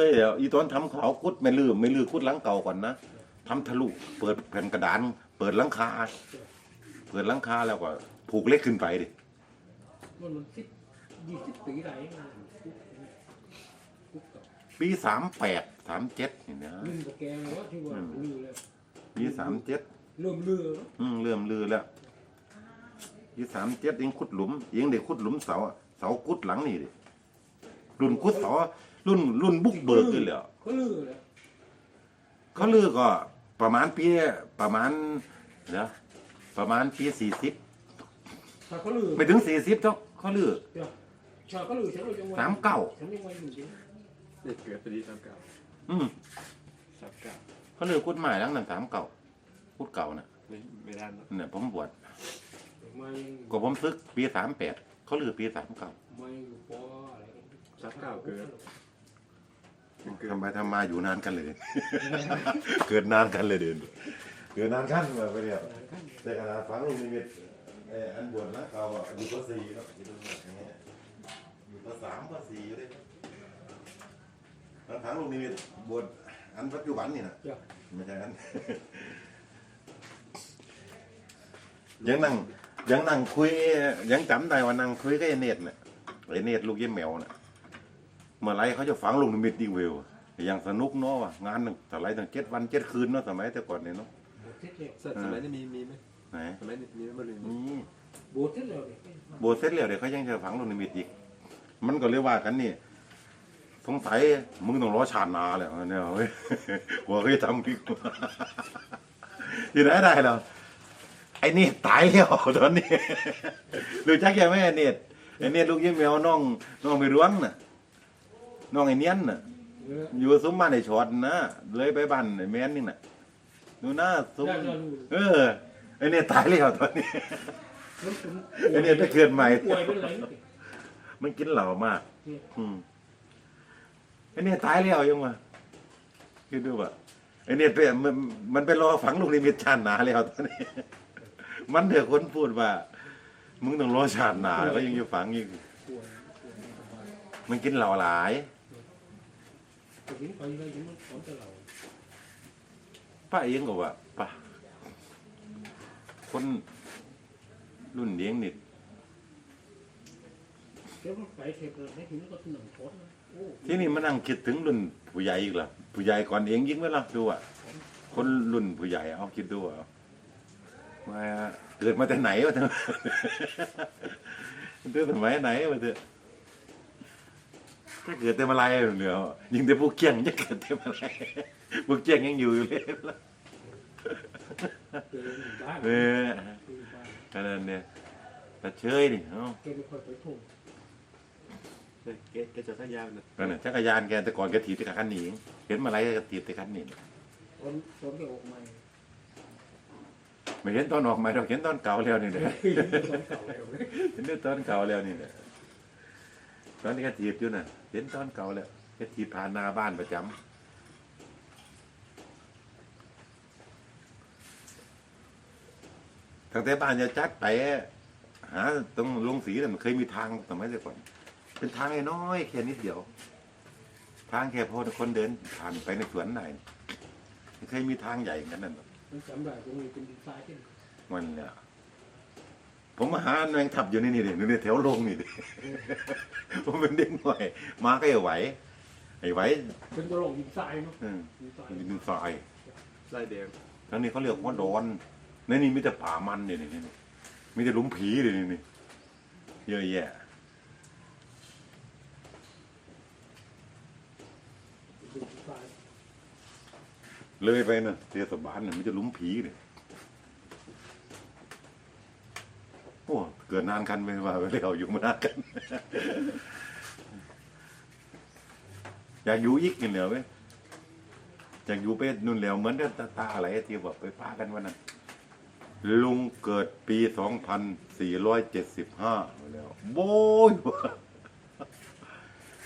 เฮ้ยเดี๋ยวอีตอนทำขาวคุดไม่ลืม ไม่ลืมคุดหลังเก่าก่อนนะทำทะลุเปิดแผ่นกระดาน เปิดหลังคา เปิดหลังคาแล้วก็ผูกเล็กขึ้นไปดิมันมันสิบยี่สิบปีไหนมาคุกคุกกับปีสามแปดสามเจ็ดนี่นะลืมกับแกแล้วว่าที่ว่าลือแล้วปีสามเจ็ดเริ่มลือแล้วอืมเริ่มลือแล้วปีสามเจ็ดเองขุดหลุมเองเด็กขุดหลุมเสาอะเสากุดหลังนี่ดิ รุ่นขุดเสารุ่นรุ่นบุกเบิกนี่แหละเขาลือแล้วเขาลือก็ประมาณปีประมาณเดี๋ยวประมาณปีสี่สิบถ้าเขาลือไม่ถึงสี่สิบเท่าเขาลือเดี๋ยวชาวเขาลือฉันเราจังหวะสามเก้าฉันยังไงอยู่จริงเด็กเกิดพอดีสามเก้าอืมสามเก้าเขาลือกุดใหม่หลังนั้นสามเก่ากุดเก่าน่ะไม่ไม่ได้เนอะเนี่ยผมบวชไม่ก็ผมซึกปีสามแปดเขาลือปีสามเก่าไม่อยู่ปอ อะไรกันสามเก้าเกิดเกิดทำไปทำมาอยู่นานกันเลย เกิดนานกันเลยเดินเกิดนานกันมาไปเรียบแต่ขนาดฝังลูกนิมิตเอ่ออันบวชนะเขาอะอยู่ปสี่เนาะอยู่ตรงนี้อย่างเงี้ยอยู่ปสามปสี่อยู่เลยแล้วฝังลูกนิมิตบวชอันปัจจุบันนี่นะจ้ะไม่ใช่อันยังนั่งยังนั่งคุยยังจำได้ว่านั่งคุยกับไอ้เนตเนี่ยไอ้เนตลูกเยี่ยมแมวน่ะ เมื่อไรเขาจะฝังลูกนิมิตดีเวลอย่างสนุกเนาะว่ะงานหนึ่งแต่ไรตั้งเจ็ดวันเจ็ดคืนเนาะสมัยแต่ก่อนเนี่ยเนาะบวชเสร็จแล้วสสมัยนี้มีมีไหมไหนสมัยนี้มีไหมมาเลยนี่บวชเสร็จแล้วเนี่ยโบสถ์เสร็จแล้วเดี๋ยวเขายังจะฝังลูกนิมิตอีก มันก็เรียกว่ากันนี่สงสัยมึงต้องรอชาติหนาแหละเนี่ยเฮ้ยหัวเคยทำพิกที่ไหนได้แล้วไอ้นี่ตายแล้วตอนนี้รู้จักแกไหมไอ้เนตไอ้เนตลูกยิ้มแมวน้องน้องไม่ร้วงน่ะ น้องไอ้เนียนน่ะเอออยู่ซุ้มบ้านไอ้ชอดนะเลยไปบ้านไอ้แม่นนี่น่ะดูหน้าซุ้มได้ได้รู้เออไอ้เนี่ยตายแล้วตอนนี้มันเป็นไอ้เนี่ยถ้าเกิดใหม่ ป่วยเป็นอะไรนี่ มันกินเหล้ามาก อืม อืมไอ้เนี่ยตายแล้วยังวะคิดดูว่าไอ้เนี่ยไปมันมันไปรอฝังลูกนิมิตชาติหนาแล้วตอนนี้ มันเถอะคนพูดว่า มึงต้องรอชาติหนาแล้วยังอยู่ฝังอีกป่วยป่วยไม่สบายมันกินเหล้าหลาย ปเลยถึงมันสอนแต่เราป้าเองก็ว่าป้าคนรุ่นเลี้ยงนิดเดี๋ยวมันไปเทปเลยไม่ถึงก็ถนนโคตรนะโอ้ที่นี่มานั่งคิดถึงรุ่นผู้ใหญ่อีกล่ะผู้ใหญ่ก่อนเองยิ่งไหมล่ะดูอะคนรุ่นผู้ใหญ่เอาคิดดูเอามาเกิดมาแต่ไหนวะเธอเกิดสมัยไหนวะเธอ ถ้าเกิดแต่มาลายเหลือยิงแต่พวกเกี้ยงจะเกิดแต่มาลายพวกเกี้ยงยังอยู่อยู่เลยเจอหนึ่งบ้านเออเจอบ้านขนาดเนี่ยแต่เชยนี่เนาะแกไม่ค่อยไปทุ่งเฮ้ยแกแกจะสักยาวนะนั่นน่ะจักรยานแกแต่ก่อนแกถีบแต่คันหนีเห็นมาไรก็ถีบแต่คันหนีตอนตอนแกออกใหม่ไม่เห็นตอนออกใหม่เราเห็นตอนเก่าแล้วนี่แหละตอนเก่าแล้วเลยเห็นตอนเก่าแล้วนี่แหละ ตอนนี้ก็ถีบอยู่น่ะ เห็นตอนเก่าแล้วก็ถีบผ่านหน้าบ้านประจำตั้งแต่บ้านจะจัดไปหาตรงลงสีน่ะมันเคยมีทางสมัยแต่ก่อน เป็นทางน้อยๆแค่นิดเดียว ทางแค่พอคนเดินผ่านไปในสวนไหนไม่เคยมีทางใหญ่ขนาดนั้นหรอก มันจำได้ตรงนี้เป็นดินทรายที่มันเนี่ย ผมมาหาแมงทับอยู่นี่นี่ดินี่แถวลงนี่ดิผมเป็นเด็กหน่อยมาก็ไอ้ไหวไอ้ไหวเป็นกระโหลกดินทรายเนาะอืมดินทรายดินทรายลายแดงทั้งนี้เขาเรียกว่าดอนในนี่มีแต่ป่ามันนี่นี่นี่มีแต่หลุมผีเลยนี่นี่เยอะแยะดินทรายเลยไปน่ะเทศบาลน่ะมีแต่หลุมผีเลยโอ้ เกิดนานกันไปว่าไปเรียวอยู่มานานกัน อยากอยู่อีกนี่เหลียวเว้ยอยากอยู่ไปนู่นเหลียวเหมือนกับตาตาอะไรที่บอกไปพากันวันนั้นลุงเกิดปีสองพันสี่ร้อยเจ็ดสิบห้าแล้วโบ้ย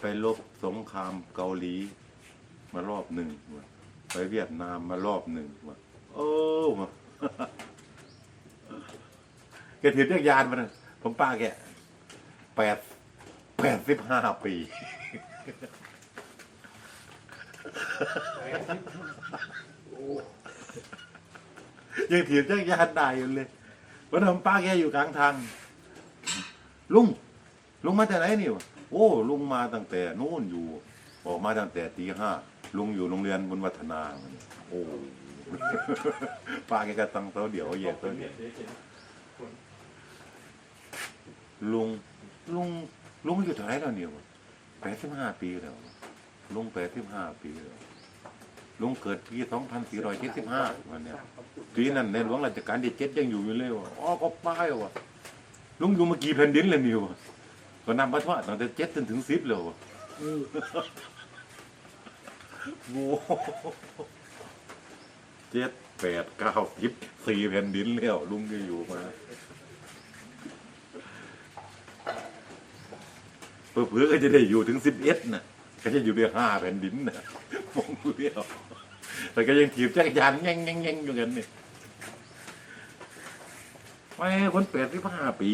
ไปลบสงครามเกาหลี มารอบหนึ่งไปเวียดนามมารอบหนึ่งว่ะโอ้ แกถือจักรยานมานะผมป้าแกแปดแปดสิบห้าปี ยังถีบจักรยานได้อยู่เลยวันนั้นป้าแกอยู่กลางทาง ลุง ลุงมาแต่ไหนนี่วะโอ้ ลุงมาตั้งแต่นู่นอยู่ ออกมาตั้งแต่ตีห้า ลุงอยู่โรงเรียนบุญวัฒนาโอ้ ป้าแกก็ตั้งเต้าเดี๋ยวแยกเต้าเดี๋ยว ลุงลุงลุงอายู่เท่าไหรแล้วเนี่ยวะแปดสิบห้าปีแล้วลุงแปดสิบห้าปีแล้วลุงเกิดปีสองพันสี่ร้อยเจ็ดสิบห้าวันเนี้ยปีนั้นในหลวงรัชกาลที่เจ็ดยังอยู่อยู่เลยวะอ๋อก็ป้ายวะลุงอยู่มากี่แผ่นดินเลยนิวะก็นำมาทว่าตั้งแต่เจ็ดจนถึงสิบแล้ววะเออโอ้โหเจ็ดแปดเก้าสิบสี่แผ่นดินแล้วลุงก็อยู่มา เพื่อๆก็จะได้อยู่ถึงสิบเอ็ดน่ะก็จะอยู่ได้ห้าแผ่นดินน่ะมองเดียวแต่ก็ยังถีบจักรยานแง่งแง่งแง่งอยู่กันนี่ไม่คนแปดสิบห้าปี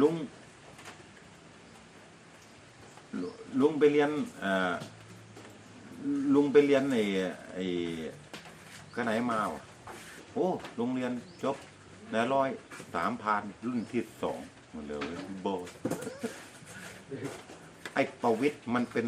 ลุงลุงไปเรียนเออลุงไปเรียนไอ้ไอ้ข้าไหนมาวะโอ้โรงเรียนจบ นายร้อยสามพันรุ่นที่สองหมันเลยโบไอ้ประวิทย์มันเป็น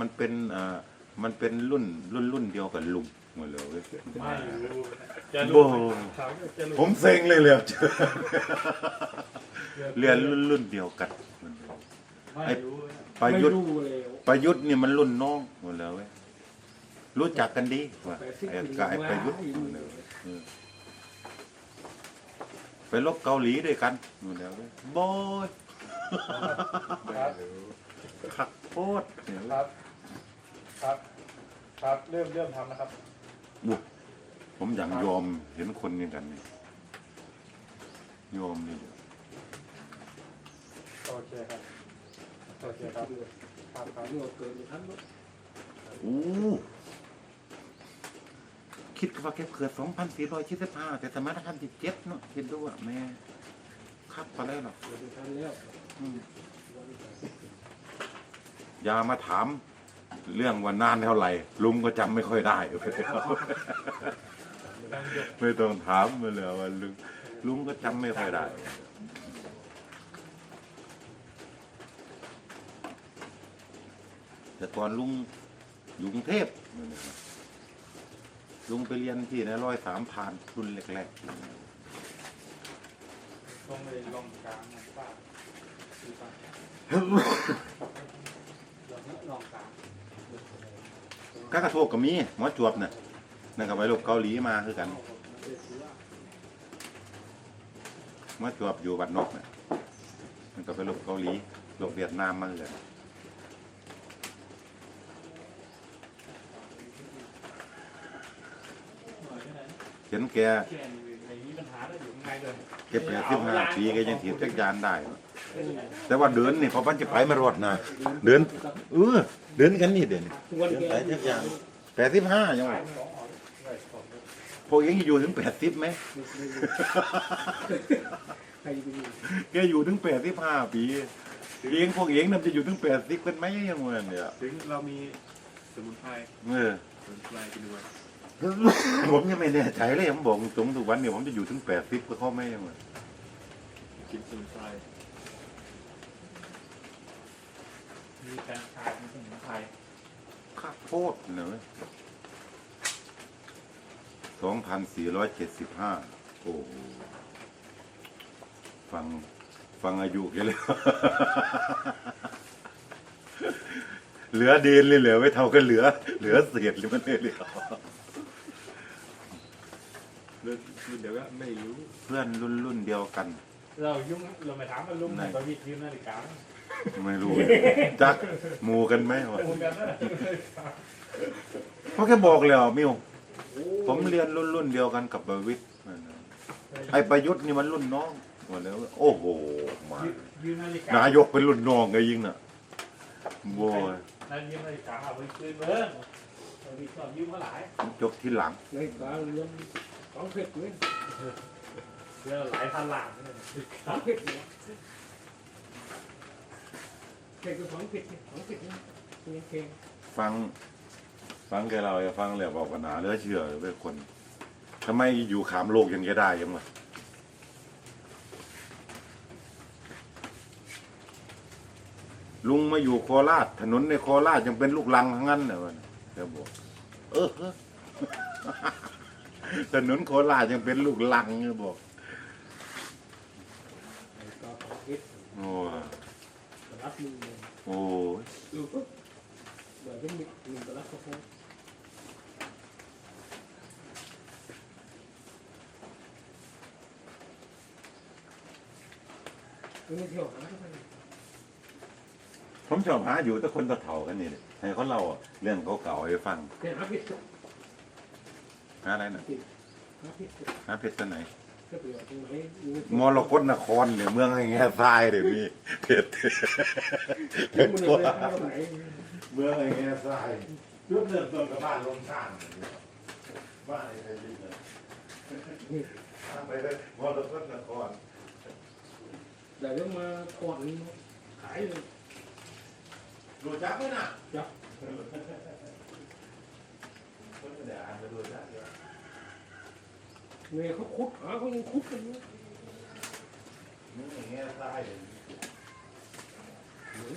มันเป็นเอ่อมันเป็นรุ่นรุ่นรุ่นเดียวกับลุงหมดเลยไม่รู้จะโบรู้ถามว่าจะรู้ผมเซ็งเลยเลยเจอเรียนรุ่นรุ่นเดียวกันหมดเลยไม่รู้ประไม่ยุทธ์รู้แล้ว ประยุทธ์นี่มันรุ่นน้องหมดเลยเว้ยรู้จักกันดีว่าแปดสิบไอ้ปีกับไอ้ประยุทธ์หมดเลยเออ ไปลบเกาหลีด้วยกันหมดแล้วเว้ยโบยครับขักโคตรเนี่ยครับ ครับ ครับ เริ่มเริ่มทำนะครับอุ๊ยผมอย่างยอมเห็นคนอย่างกันนี่ยอมนี่โอเคครับ โอเคครับ ครับครับเรื่องเกิดในทันรถ โอ้ คิดว่าแกเกิดสองพันสี่ร้อย七สิบห้าแต่สมัยรัชกาลที่เจ็ดเนาะคิดดูว่าแม่ครับไปได้หรอกเกิดในทันแล้วอืมอย่ามาถามเรื่องว่านานเท่าไหร่ ลุงก็จำไม่ค่อยได้ไม่ต้องถามมาเลยว่าลุงลุงก็จำไม่ค่อยได้ แต่ก่อนลุงอยู่กรุงเทพ ลุงไปเรียนที่ในร้อยสามพานรุ่นแรกต้องเลยลองกลางนะป้าดูป้าลองกลางก็กระโทกกับมีหมอจวบน่ะนั่นก็ไปลบเกาหลีมาคือกันหมอจวบอยู่บัดนอกน่ะมันก็ไปลบเกาหลีลบเวียดนามมาคือกัน เห็นแกแค่นี้ไม่มีปัญหาแล้วอยู่ข้างในเลยแกแปดสิบห้าปีแกยังถีบจักรยานได้ แต่ว่าเดินนี่พอพันจะไปไม่รอดนะเดินเออเดินกันนี่เดินวันเดินแกไปจักรยานแปดสิบห้ายังไงสองออกเลยสองเลยพวกเองอยู่ถึงแปดสิบไหมใครจะไปอยู่แกอยู่ถึงแปดสิบห้าปีเองพวกเองน่าจะอยู่ถึงแปดสิบเป็นไหมยังไงเนี่ยถึงเรามีสมุนไพรเออสมุนไพรกินด้วย ผมยังไม่แน่ใจเลยผมบอกตรงทุกวันเนี่ยผมจะอยู่ถึงแปดสิบก็เข้าไม่ยังไงกินสมุนไพรมีการชามีสมุนไพรข้าโคตรเลยสองพันสี่ร้อยเจ็ดสิบห้าโอ้โหฟังฟังอายุแกันเลยเหลือเดนเลยเหลือไว้เท่ากันเหลือ เหลือเศษหรือมันเลยเหลือ เรื่องเดี๋ยวก็ไม่รู้ เพื่อนรุ่นรุ่นเดียวกัน เรายุ่งเราไปถามมันลุงไหน ประวิตรยืมนาฬิกาไม่รู้ จักหมูกันไหมวะคุยกันนะเพราะแค่บอกเลยอะมิวผมเรียนรุ่นรุ่นเดียวกันกับประวิทย์ไอ้ประยุทธ์นี่มันรุ่นน้องหมดแล้ว โอ้โหมา ยืมนาฬิกานายกเป็นรุ่นน้องไงยิงน่ะโว้ยนั่นยืมนาฬิกาเอาไปคืนเบิ้งประวิตรก็ยืมมาหลายจบที่หลัง ในกลางเรื่ องสองเพชรเลยเรื่องหลายพันหลานเลยสองเพชรเนี่ยเก่งคือฝังเผิดเนี่ยฝังผิดนะเนี่ยเก่งฟัง ฟังแกเราให้ฟังแล้วบอกว่าหาเหลือเชื่อเป็นคนทำไมอยู่ขามโลกยังแกได้ยังวะลุงมาอยู่โคราชถนนในโคราชยังเป็นลูกลังทั้งนั้นเลยวะแกบอก เออ ถนนโคราชยังเป็นลูกลังแกบอกโอ้ยรับมือเลยโอ้ยดูปุ๊บเดี๋ยวจะมีมีตัวรับเขาเขาไม่เที่ยวหผมชอบหาอยู่แต่คนตะเถากันนี่แหละให้เขาเล่าเรื่องเก่าๆให้ฟังเนี่ย หาผิดหาอะไรนะหาผิดหาเพชรตัวไหนก็เปลี่ยนตรงไหนมรกตนครเนี่ยเมืองไอ้แง่ทรายเดี๋ยวนี้เพชรเพเดี๋ยวชมันรเลยตรงไหนเมืองไอ้แง่ทรายจุดเริ่มต้นกับบ้านลงช่างบ้านไอ้ไทยลิเลยทางไปเลยมรกตนครเดี๋ยวมาก่อนขายเลยรู้จักไหมน่ะจัก คนแสดงไปดูจากเยอะเมยเขาคุดเขายังคุดกันอยู่นี่อย่างเงี้ยได้เลยหมือ